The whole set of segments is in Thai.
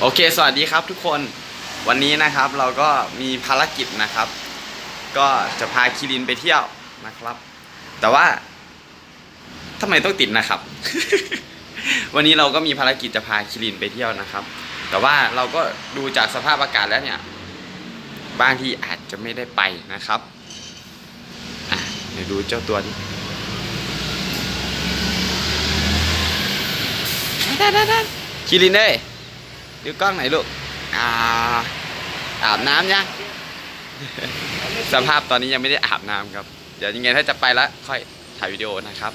โอเค สวัสดีครับทุกคน วันนี้นะครับเราก็มีภารกิจนะครับ ก็จะพาคิรินไปเที่ยวนะครับ แต่ว่าทำไมต้องติดนะครับ วันนี้เราก็มีภารกิจจะพาคิรินไปเที่ยวนะครับ แต่ว่าเราก็ดูจากสภาพอากาศแล้วเนี่ยบางที่อาจจะไม่ได้ไปนะครับอะเดี๋ยวดูเจ้าตัวนี้คิรินเอ้ย ดูกล้องไหนอยลูกอ่าอาบน้ำยัง สภาพตอนนี้ยังไม่ได้อาบน้ำครับ เดี๋ยวยังไงถ้าจะไปแล้วค่อยถ่ายวิดีโอนะครับ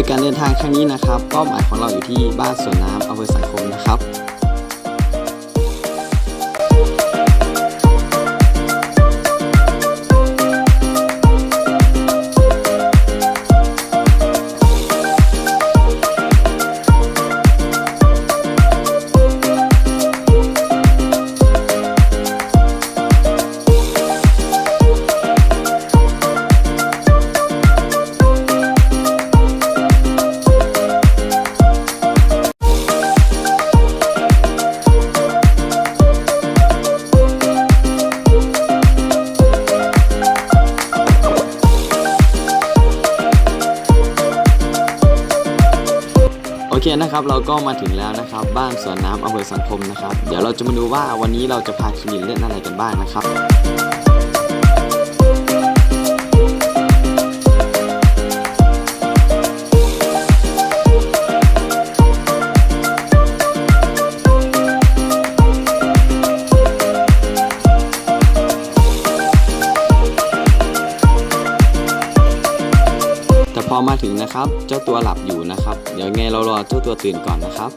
ดยการเดินทางครั้งนี้นะครับเป้าหมายของเราอยู่ที่บ้านสวนน้ำอำเภอสังคมนะครับ เคนะครับเราก็มาถึงแล้วนะครับ บ้านสวนน้ำอำเภอสังคมนะครับ เดี๋ยวเราจะมาดูว่าวันนี้เราจะพาคินินเล่นอะไรกันบ้างนะครับ มาถึงนะครับ เจ้าตัวหลับอยู่นะครับ เดี๋ยวไงเรารอเจ้าตัวตื่นก่อนนะครับ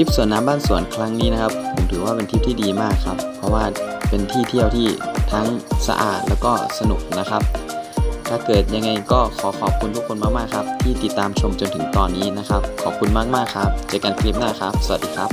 ริปสวนน้ำบ้านสวนครั้งนี้นะครับ ผมถือว่าเป็นทริปที่ดีมากครับ เพราะว่าเป็นที่เที่ยวที่ทั้งสะอาดแล้วก็สนุกนะครับ ถ้าเกิดยังไงก็ขอขอบคุณทุกคนมากๆครับ ที่ติดตามชมจนถึงตอนนี้นะครับ ขอบคุณมากๆครับ เจอกันคลิปหน้าครับ สวัสดีครับ